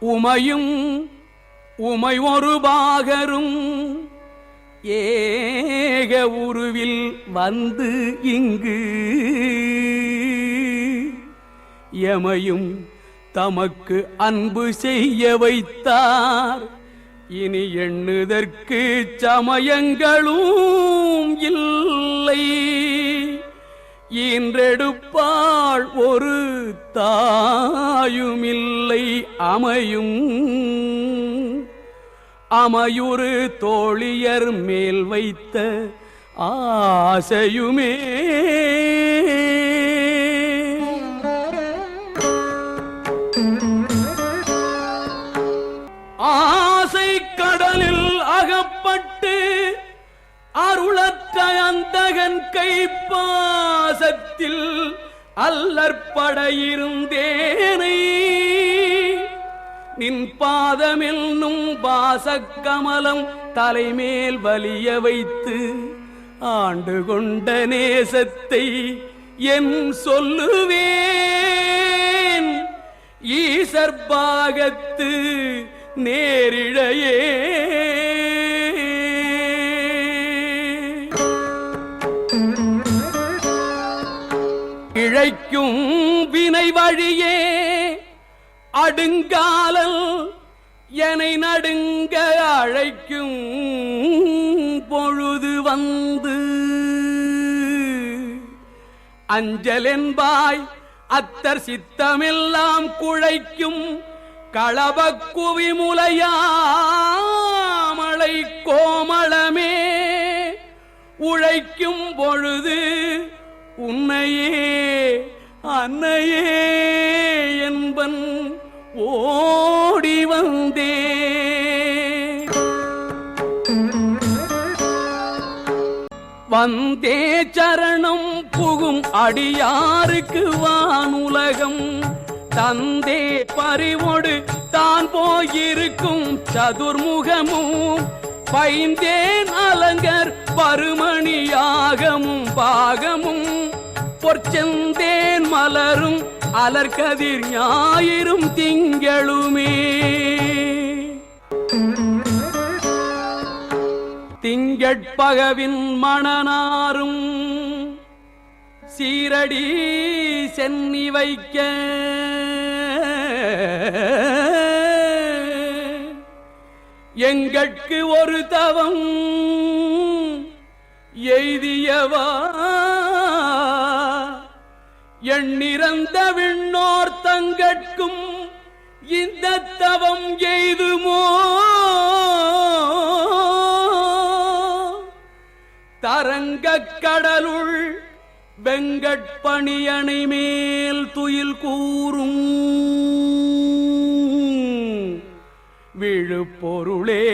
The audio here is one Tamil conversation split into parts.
உமையும் உமை ஒரு பாகரும் ஏக உருவில் வந்து இங்கு எமையும் தமக்கு அன்பு செய்ய வைத்தார். இனி எண்ணுதற்கு சமயங்களும் இல்லை. ஈன்றெடுப்பாள் ஒரு தாயுமில்லை அமையும். அமையுறு தோழியர் மேல் வைத்த ஆசையுமே. பாசத்தில் அல்லற்பட இருந்தேனை நின் பாதமென்னும் பாசக்கமலம் தலைமேல் வலிய வைத்து ஆண்டு கொண்ட நேசத்தை என் சொல்லுவேன். ஈசர்பாகத்து நேரிழையே இழைக்கும் வினை வழியே அடுங்காலல் எனை நடுங்க அழைக்கும் பொழுது வந்து. அஞ்சலென்பாய் அத்தர் சித்தமெல்லாம் குழைக்கும் களபக்குவி முலையாமலை கோமளமே. உழைக்கும் பொழுது உன்னையே அன்னையே என்பன் ஓடி வந்தே. வந்தே சரணம் புகும் அடியாருக்கு வானுலகம். தந்தே பறிவோடு தான் போயிருக்கும் சதுர்முகமும். பைந்தேன் அலங்கர் பருமணியாகமும் பாகமும். பொற்செந்தேன் மலரும் அலர்கதிர் ஞாயிறும் திங்களுமே. திங்கட்பகவின் மணனாரும் சீரடி சென்னி வைக்க. எங்கட்கு ஒரு தவம் எய்தியவா எண்ணிறந்த விண்ணோர் தங்கட்கும் இந்த தவம் எய்துமோ? தரங்க கடலுள் வெங்கட்பணியணை மேல் துயில் கூறும். விழுப்பொருளே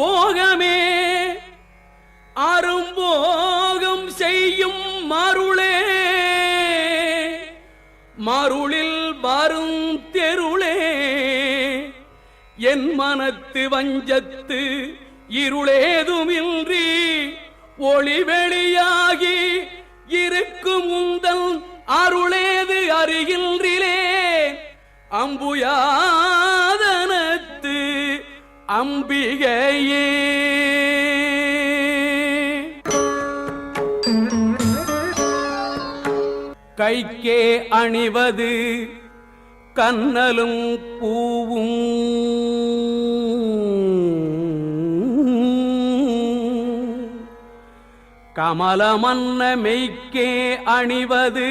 போகமே. அரும்போகம் செய்யும் மருளே. மருளில் வரும் தெருளே. என் மனத்து வஞ்சத்து இருளேதுமின்றி ஒளி வெளியாகி இருக்கும் உந்தல் அருளேது அருகின்றிலே அம்புயா அம்பிகையே கைக்கே அணிவது கண்ணலும் பூவும். கமலமன்ன மெய்க்கே அணிவது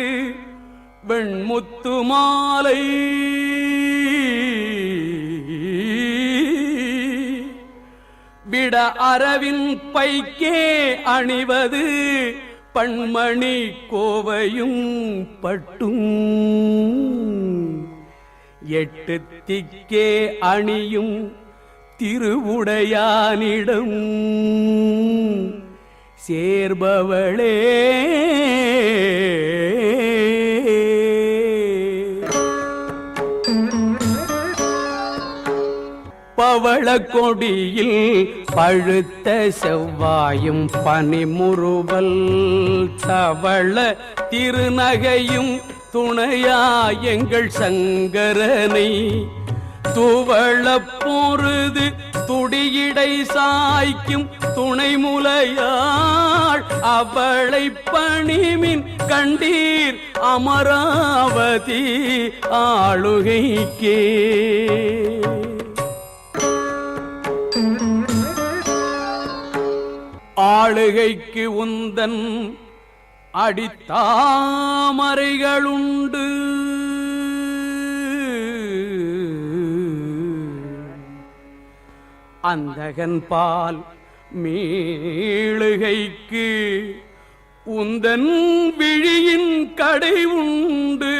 வெண்முத்து மாலை. விட அறவின் பைக்கே அணிவது பண்மணி கோவையும் பட்டும். எட்டு திக்கே அணியும் திருவுடையானிடம். சேர்பவளே பவள கொடியில் பழுத்த செவ்வாயும் பனிமுறுவல் தவள திருநகையும் துணையா எங்கள் சங்கரனை. துவள பொருது துடியடை சாய்க்கும் துணை முலையாள் அவளை பணிமின் கண்டீர் அமராவதி ஆளுகைக்கே. ஆளுகைக்கு உந்தன் அடித்தாமரைகளுண்டு. அந்தகன் பால் மீளுகைக்கு உந்தன் விழியின் கடை உண்டு.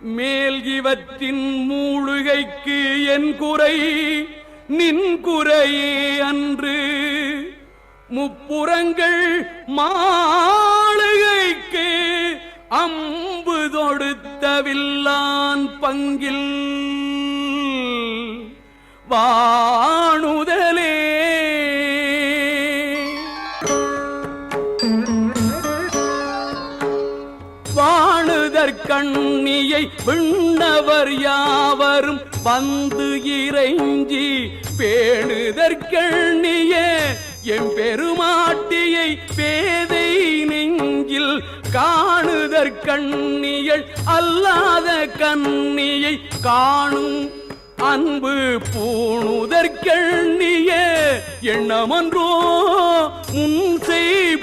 மேல் இவற்றின் மூழுகைக்கு என் குறை நின் குறையே அன்று. முப்புறங்கள் மாளிகைக்கு அம்பு தொடுத்தவில்லான் பங்கில். வாணுதலே வாணுதற்கண்ணியை விண்ணவர் யாவரும் வந்து இறைஞ்சி பேணுதற்கண்ணிய எம் பெருமாட்டியை பேதை நெஞ்சில் காணுதற் கண்ணியல் அல்லாத கண்ணியை காணும் அன்பு பூணுதற்கண்ணிய எண்ணமன்றோ முன் செய்